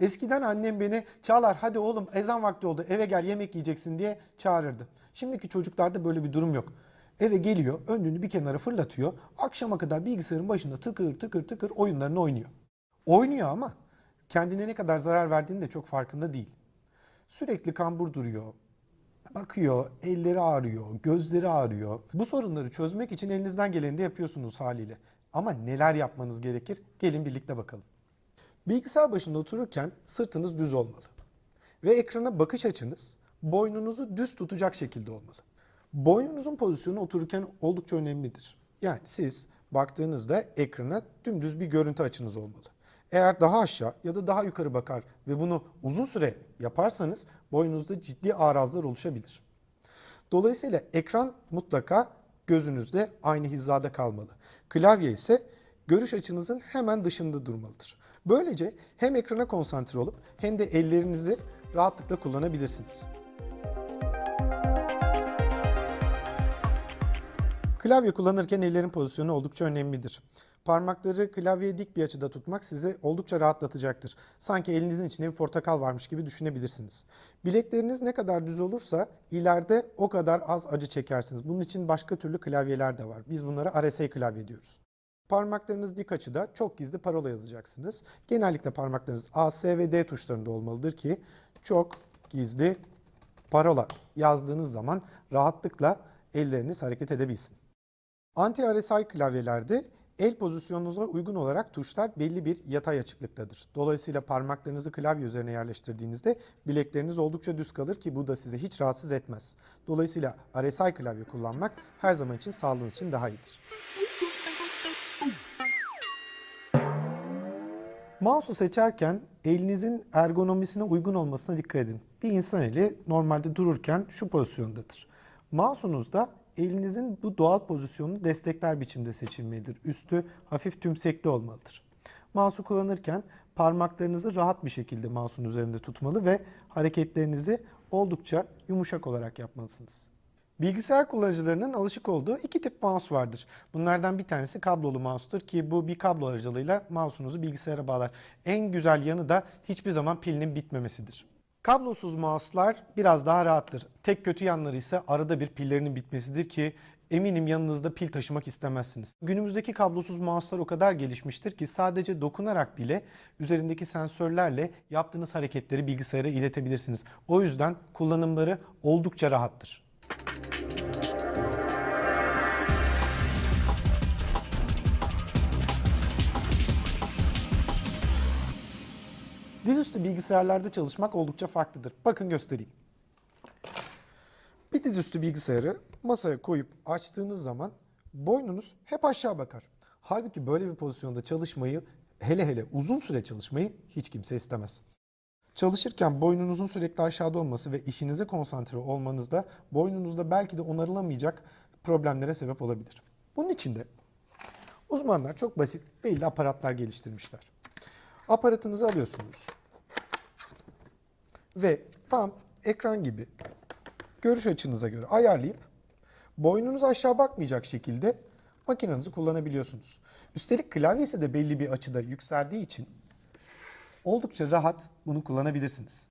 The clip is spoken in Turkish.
Eskiden annem beni Çağlar hadi oğlum ezan vakti oldu eve gel yemek yiyeceksin diye çağırırdı. Şimdiki çocuklarda böyle bir durum yok. Eve geliyor önlüğünü bir kenara fırlatıyor. Akşama kadar bilgisayarın başında tıkır tıkır tıkır oyunlarını oynuyor. Oynuyor ama kendine ne kadar zarar verdiğini de çok farkında değil. Sürekli kambur duruyor. Bakıyor, elleri ağrıyor, gözleri ağrıyor. Bu sorunları çözmek için elinizden geleni de yapıyorsunuz haliyle. Ama neler yapmanız gerekir? Gelin birlikte bakalım. Bilgisayar başında otururken sırtınız düz olmalı. Ve ekrana bakış açınız boynunuzu düz tutacak şekilde olmalı. Boynunuzun pozisyonu otururken oldukça önemlidir. Yani siz baktığınızda ekrana dümdüz bir görüntü açınız olmalı. Eğer daha aşağı ya da daha yukarı bakar ve bunu uzun süre yaparsanız boynunuzda ciddi arazlar oluşabilir. Dolayısıyla ekran mutlaka gözünüzde aynı hizada kalmalı. Klavye ise görüş açınızın hemen dışında durmalıdır. Böylece hem ekrana konsantre olup hem de ellerinizi rahatlıkla kullanabilirsiniz. Klavye kullanırken ellerin pozisyonu oldukça önemlidir. Parmakları klavyeye dik bir açıda tutmak sizi oldukça rahatlatacaktır. Sanki elinizin içinde bir portakal varmış gibi düşünebilirsiniz. Bilekleriniz ne kadar düz olursa ileride o kadar az acı çekersiniz. Bunun için başka türlü klavyeler de var. Biz bunlara RSA klavye diyoruz. Parmaklarınız dik açıda çok gizli parola yazacaksınız. Genellikle parmaklarınız A, S ve D tuşlarında olmalıdır ki çok gizli parola yazdığınız zaman rahatlıkla elleriniz hareket edebilsin. Anti-RSI klavyelerde el pozisyonunuza uygun olarak tuşlar belli bir yatay açıklıktadır. Dolayısıyla parmaklarınızı klavye üzerine yerleştirdiğinizde bilekleriniz oldukça düz kalır ki bu da sizi hiç rahatsız etmez. Dolayısıyla RSI klavye kullanmak her zaman için sağlığınız için daha iyidir. Mouse'u seçerken elinizin ergonomisine uygun olmasına dikkat edin. Bir insan eli normalde dururken şu pozisyondadır. Mouse'unuzda elinizin bu doğal pozisyonunu destekler biçimde seçilmelidir. Üstü hafif tümsekli olmalıdır. Mouse'u kullanırken parmaklarınızı rahat bir şekilde mouse'un üzerinde tutmalı ve hareketlerinizi oldukça yumuşak olarak yapmalısınız. Bilgisayar kullanıcılarının alışık olduğu iki tip mouse vardır. Bunlardan bir tanesi kablolu mouse'tur ki bu bir kablo aracılığıyla mouse'unuzu bilgisayara bağlar. En güzel yanı da hiçbir zaman pilinin bitmemesidir. Kablosuz mouse'lar biraz daha rahattır. Tek kötü yanları ise arada bir pillerinin bitmesidir ki eminim yanınızda pil taşımak istemezsiniz. Günümüzdeki kablosuz mouse'lar o kadar gelişmiştir ki sadece dokunarak bile üzerindeki sensörlerle yaptığınız hareketleri bilgisayara iletebilirsiniz. O yüzden kullanımları oldukça rahattır. Dizüstü bilgisayarlarda çalışmak oldukça farklıdır. Bakın göstereyim. Bir dizüstü bilgisayarı masaya koyup açtığınız zaman boynunuz hep aşağı bakar. Halbuki böyle bir pozisyonda çalışmayı, hele hele uzun süre çalışmayı hiç kimse istemez. Çalışırken boynunuzun sürekli aşağıda olması ve işinize konsantre olmanızda boynunuzda belki de onarılamayacak problemlere sebep olabilir. Bunun için de uzmanlar çok basit belli aparatlar geliştirmişler. Aparatınızı alıyorsunuz ve tam ekran gibi görüş açınıza göre ayarlayıp boynunuz aşağı bakmayacak şekilde makinenizi kullanabiliyorsunuz. Üstelik klavyesi de belli bir açıda yükseldiği için oldukça rahat bunu kullanabilirsiniz.